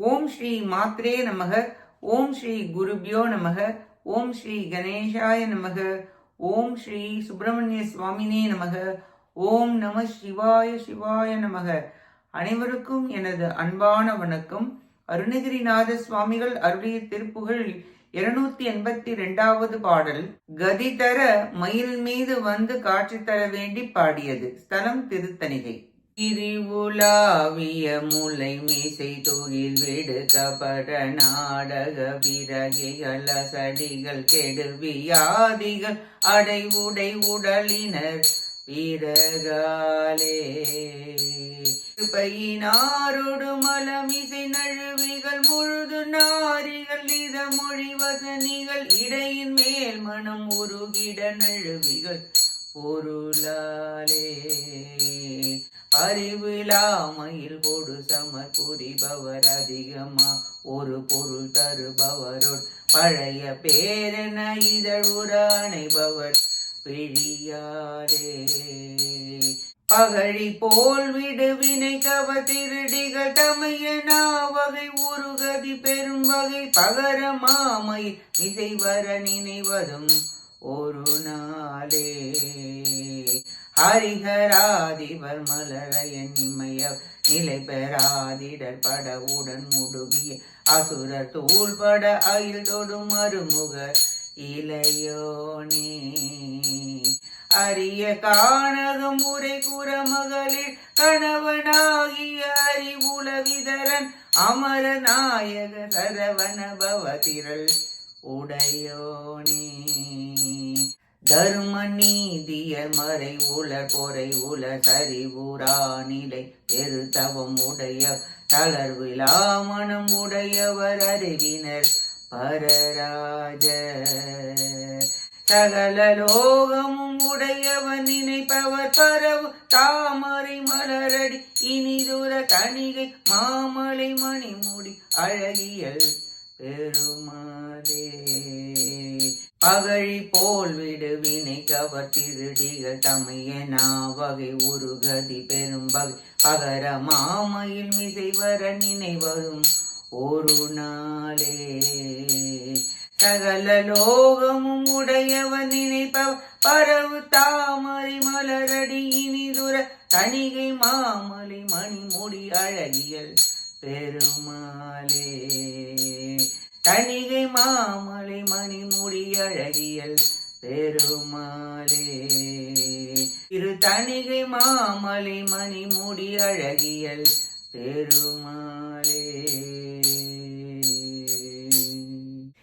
ஓம் ஸ்ரீ மாத்ரே நமக. ஓம் ஸ்ரீ குருபியோ நமக. ஓம் ஸ்ரீ கணேஷாய நமக. ஓம் ஸ்ரீ சுப்பிரமணிய சுவாமினே நமக. ஓம் நம சிவாய சிவாய நமக. அனைவருக்கும் எனது அன்பான வணக்கம். அருணகிரிநாத சுவாமிகள் அருளிய திருப்புகழ் இருநூத்தி எண்பத்தி ரெண்டாவது பாடல் கதி தர மயில் மீது வந்து காட்சி தர வேண்டி பாடியது. ஸ்தலம் திருத்தணிகை. திரிவுலாவிய முலை மீசை தொழில் விடுக்கப்பட கபட நாடக விரகிகள் அசடிகள் கெடுவியாதிகள் அடைவுடை உடலினர் வீரகாலே. பையினாரோடு மலமிசை நழுவிகள் முழுது நாரிகள் இத மொழி வசனிகள் இடையின் மேல் மனம் உருகிட நழுவிகள் பொருளாலே. அறிவிலாமையில் போடு சமர் புரிபவர் அதிகமா. ஒரு பொருள் தருபவரோட் பழைய பேரன இதழ் அணைபவர் பிழியாலே பகழி போல் விடுவினை கவ திருடிகள் தமைய நாவகை உருகதி பெரும் வகை பகர மாமை இசை வர நினைவதும் ஒரு நாளே. ஹரிஹராதிவர் மலரைய நிமைய நிலை பெறாதிடர் படவுடன் முடுகிய அசுரர் தூள்பட அயில் தொடும் மறுமுக இளையோனே. அரிய காணகம் உரை கூற மகளிர் கணவனாகிய அறிவுலவிதரன் அமர நாயக சரவண பவதிரள் உடையோனே. தர்ம நீதியர் மறை உலர் பொறை உல சரிவுரா நிலை பெரு தவம் உடைய தளர்விழா மனம் உடையவர் அறிவினர் பரராஜ சகல லோகமும் உடையவன் நினைப்பவர் பரவு தாமரை மலரடி இனிதுர தணிகை மாமலை மணிமுடி அழகியல் பெருமாதே பகழி போல் விடுவினை வினை கவர் திருடிகள் தமைய நாவகை உருகதி பெரும் வகை பகர மாமையில் மிசை வர நினைவரும் ஒரு நாளே. சகல லோகமும் உடையவன் நினைப்பவ பரவு தாமரை மலரடி இனிதுர தணிகை மாமலை மணிமுடி அழகியல் பெருமாளே. தணிகை மாமலை மணிமுடி அழகியல் பெருமாளே. இரு தணிகை மாமலை மணிமுடி அழகியல் பெருமாளே.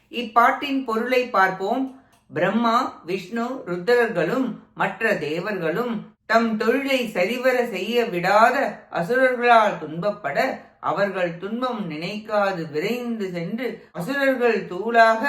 இப்பாட்டின் பொருளை பார்ப்போம். பிரம்மா விஷ்ணு ருத்ரர்களும் மற்ற தேவர்களும் தம் தொழிலை சரிவர செய்ய விடாத அசுரர்களால் துன்பப்பட அவர்கள் துன்பம் நினைக்காது விரைந்து சென்று அசுரர்கள் தூளாக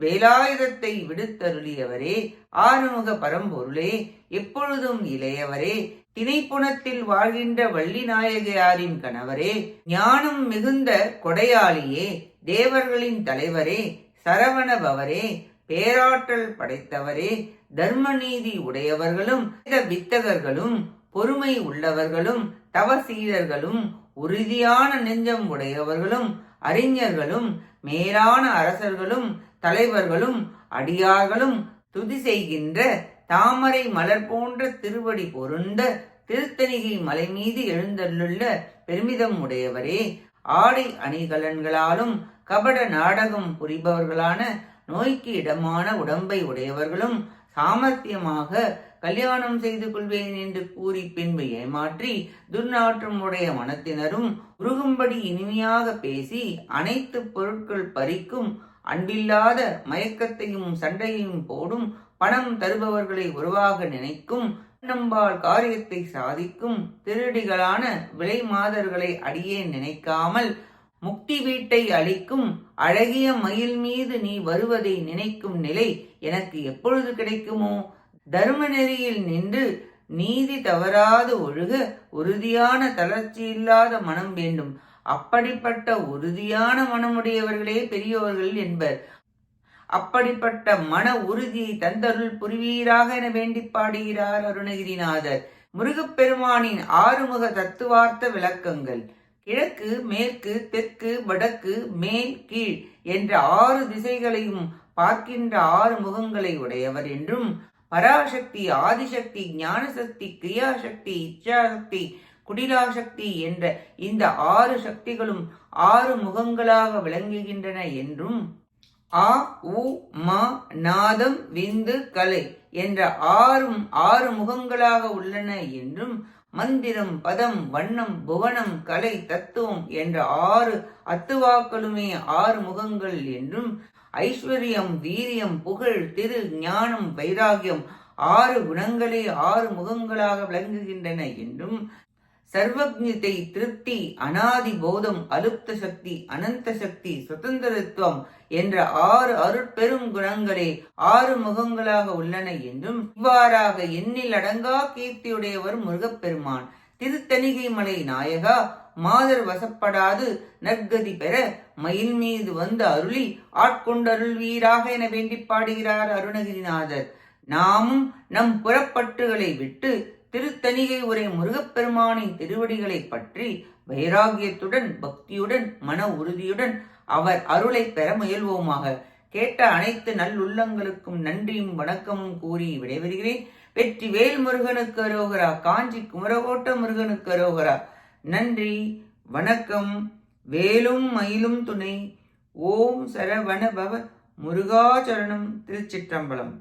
வேலாயுதத்தை விடுத்தருளியவரே ஆறுமுக பரம்பொருளே எப்பொழுதும் இளையவரே திணைப்புணத்தில் வாழ்கின்ற வள்ளி நாயகியாரின் கணவரே ஞானம் மிகுந்த கொடையாளியே தேவர்களின் தலைவரே சரவணபவரே பேராற்றல் படைத்தவரே தர்ம நீதி உடையவர்களும் வித்தகர்களும் பொறுமை உள்ளவர்களும் தவசீலர்களும் உறுதியான நெஞ்சம் உடையவர்களும் அறிஞர்களும் மேலான அரசர்களும் தலைவர்களும் அடியார்களும் துதி செய்கின்ற தாமரை மலர் போன்ற திருவடி பொருந்த திருத்தணிகை மலை மீது எழுந்தள்ளுள்ள பெருமிதம் உடையவரே ஆடை அணிகலன்களாலும் கபட நாடகம் புரிபவர்களான நோய்க்கு இடமான உடம்பை உடையவர்களும் சாமர்த்தியமாக கல்யாணம் செய்து கொள்வேன் என்று கூறி பின்பு ஏமாற்றி துர்நாற்றம் உடைய மனத்தினரும் உருகும்படி இனிமையாக பேசி அனைத்து பொருட்கள் பறிக்கும் அன்பில்லாத மயக்கத்தையும் சண்டையையும் போடும் பணம் தருபவர்களை உருவாக நினைக்கும் நம்பால் காரியத்தை சாதிக்கும் திருடிகளான விலை மாதர்களை அடியே நினைக்காமல் முக்தி வீட்டை அளிக்கும் அழகிய மயில் மீது நீ வருவதை நினைக்கும் நிலை எனக்கு எப்பொழுது கிடைக்குமோ? தர்ம நெறியில் நின்று நீதி தவறாது ஒழுக உறுதியான தளர்ச்சி இல்லாத மனம் வேண்டும். அப்படிப்பட்ட உறுதியான மனமுடையவர்களே பெரியவர்கள் என்பர். அப்படிப்பட்ட மன உறுதியை தந்தருள் புரிவீராக என வேண்டி பாடுகிறார் அருணகிரிநாதர். முருகப்பெருமானின் ஆறுமுக தத்துவார்த்த விளக்கங்கள். கிழக்கு மேற்கு தெற்கு வடக்கு மேல் கீழ் என்ற ஆறு திசைகளையும் பார்க்கின்ற ஆறு முகங்களை உடையவர் என்றும் பராசக்தி ஆதிசக்தி ஞானசக்தி கிரியாசக்தி இச்சாசக்தி குடிலாசக்தி என்ற இந்த ஆறு சக்திகளும் ஆறு முகங்களாக விளங்குகின்றன என்றும் ஆ உ ம நாதம் விந்து கலை என்ற ஆறும் ஆறு முகங்களாக உள்ளன என்றும் மந்திரம் பதம் வண்ணம் புவனம் கலை தத்துவம் என்ற ஆறு அத்துவாக்களுமே ஆறு முகங்கள் என்றும் ஐஸ்வர்யம் வீரியம் புகழ் திரு ஞானம் வைராகியம் ஆறு குணங்களே ஆறு முகங்களாக விளங்குகின்றன என்றும் சர்வஜத்தை திருப்தி அனாதி போதம் அலுப்த சக்தி அனந்த சக்தி சுதந்திரத்துவம் என்ற ஆறு அருட்பெரும் குணங்களே ஆறு முகங்களாக உள்ளன என்றும் இவ்வாறாக எண்ணில் அடங்கா கீர்த்தியுடையவர் முருகப்பெருமான். திருத்தணிகை மலை நாயகா மாதர் வசப்படாது நற்கதி பெற மயில் மீது வந்து அருளி ஆட்கொண்டருள்வீராக என வேண்டி பாடுகிறார் அருணகிரிநாதர். நாமும் நம் புறப்பட்டுகளை விட்டு திருத்தணிகை உரை முருகப்பெருமானின் திருவடிகளை பற்றி வைராகியத்துடன் பக்தியுடன் மன உறுதியுடன் அவர் அருளை பெற முயல்வோமாக. கேட்ட அனைத்து நல்லுள்ளங்களுக்கும் நன்றியும் வணக்கமும் கூறி விடைபெறுகிறேன். வெற்றி வேல் முருகனுக்கு அரோகரா காஞ்சி குமரகோட்ட முருகனுக்கு அரோகரா. நன்றி வணக்கம் வேலும் மயிலும் துணை. ஓம் சரவண பவ முருகாச்சரணம் திருச்சிற்றம்பலம்.